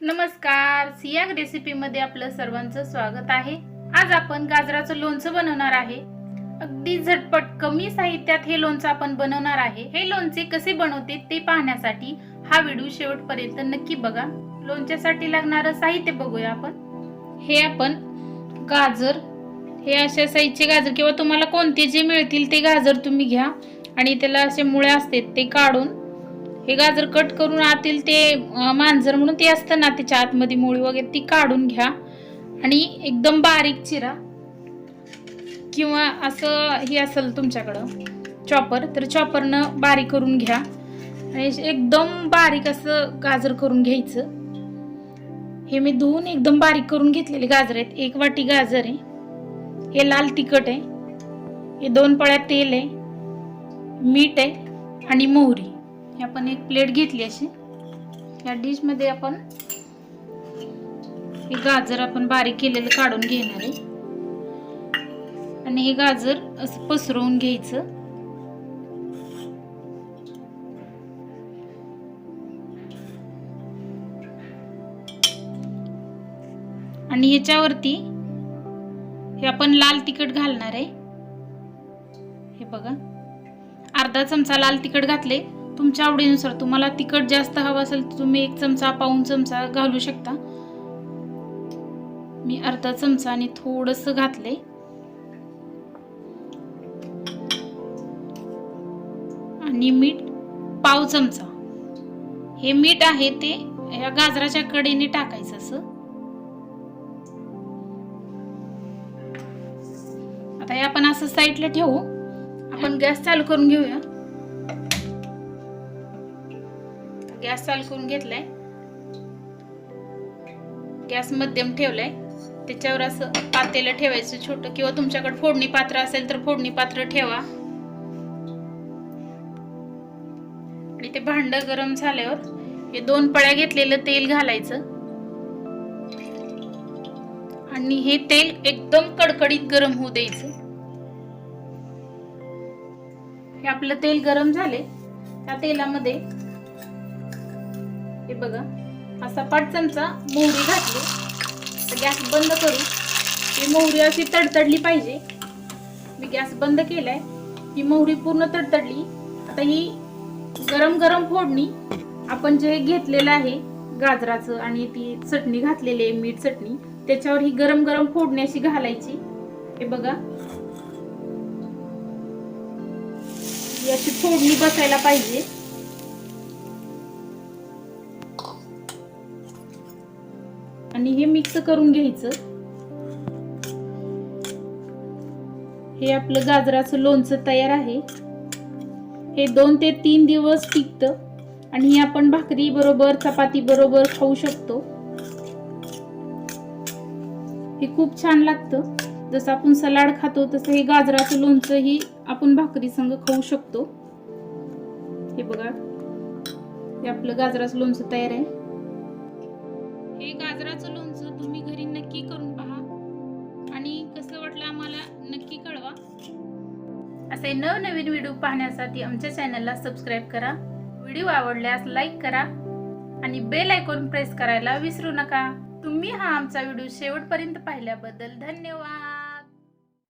नमस्कार. सियाग रेसिपीमध्ये आपलं सर्वांचं स्वागत आहे. आज आपण गाजराचं लोणचं बनवणार आहे. अगदी झटपट कमी साहित्यात हे लोणचं आपण बनवणार आहे. हे लोणचे कसे बनवते ते पाहण्यासाठी हा व्हिडिओ शेवटपर्यंत नक्की बघा. लोणच्यासाठी लागणारं साहित्य बघूया आपण. हे आपण गाजर हे अशा साईजचे गाजर किंवा तुम्हाला कोणते जे मिळतील ते गाजर तुम्ही घ्या. आणि त्याला असे मुळे असतात ते काढून हे गाजर कट करून आतील ते मांजर म्हणून ते असतं ना त्याच्या आतमध्ये मुळी वगैरे ती काढून घ्या. आणि एकदम बारीक चिरा. किंवा असं हे असेल तुमच्याकडं चॉपर तर चॉपरनं बारीक करून घ्या. आणि एकदम बारीक असं गाजर करून घ्यायचं. हे मी धुवून एकदम बारीक करून घेतलेले गाजर आहेत. एक वाटी गाजर आहे. हे लाल तिखट आहे. हे दोन पळ्या तेल आहे. मीठ आहे. आणि मोहरी. आपण एक प्लेट घेतली अशी. या डिशमध्ये आपण हे गाजर आपण बारीक केलेलं काढून घेणार आहे. आणि हे गाजर असं पसरवून घ्यायचं. आणि ह्याच्यावरती हे आपण लाल तिखट घालणार आहे. हे बघा. अर्धा चमचा लाल तिखट घातले तुमच्या आवडीनुसार तुम्हाला तिखट जास्त हवं असेल तर तुम्ही एक चमचा पाऊन चमचा घालू शकता. मी अर्धा चमचा आणि थोडस घातले आणि मीठ पाव चमचा. हे मीठ आहे ते या गाजराच्या कडेने टाकायचं असं. आता हे आपण असं साईडला ठेवू. आपण गॅस चालू करून घेऊया. गॅस चालू करून घेतलाय. गॅस मध्यम ठेवलाय. त्याच्यावर असं पातेलं ठेवायचं छोटं किंवा तुमच्याकडे फोडणी पात्र असेल तर फोडणी पात्र ठेवा. आणि ते भांड गरम झाल्यावर हे दोन पळ्या घेतलेलं तेल घालायचं. आणि हे तेल एकदम कडकडीत गरम होऊ द्यायचं. हे आपलं तेल गरम झाले त्या तेलामध्ये बघा. असा पाच चमचा मोहरी घातली. तर गॅस बंद करू. ही मोहरी अशी तडतडली पाहिजे. मी गॅस बंद केलाय. ही मोहरी पूर्ण तडतडली. आता ही गरम गरम फोडणी आपण जे घेतलेलं आहे गाजराचं आणि ती चटणी घातलेली आहे मीठ चटणी त्याच्यावर ही गरम गरम फोडणी अशी घालायची. हे बघा. ही अशी फोडणी बसायला पाहिजे. आणि हे मिक्स करून घ्यायचं. हे आपलं गाजराचं लोणचं तयार आहे. हे दोन ते तीन दिवस टिकतं आणि हे आपण भाकरी बरोबर चपाती बरोबर खाऊ शकतो. हे खूप छान लागतं. जसं आपण सलाड खातो तसं हे गाजराचं लोणचं ही आपण भाकरी संग खाऊ शकतो. हे बघा हे आपलं गाजराचं लोणचं तयार आहे. हे गाजराचं लोणचं तुम्ही घरी नक्की करून पहा. आणि कसं वाटलं आम्हाला नक्की कळवा. असे नवनवीन व्हिडिओ पाहण्यासाठी आमच्या चॅनलला सबस्क्राईब करा. व्हिडिओ आवडल्यास लाईक करा. आणि बेल आयकॉन प्रेस करायला विसरू नका. तुम्ही हा आमचा व्हिडिओ शेवटपर्यंत पाहिल्याबद्दल धन्यवाद.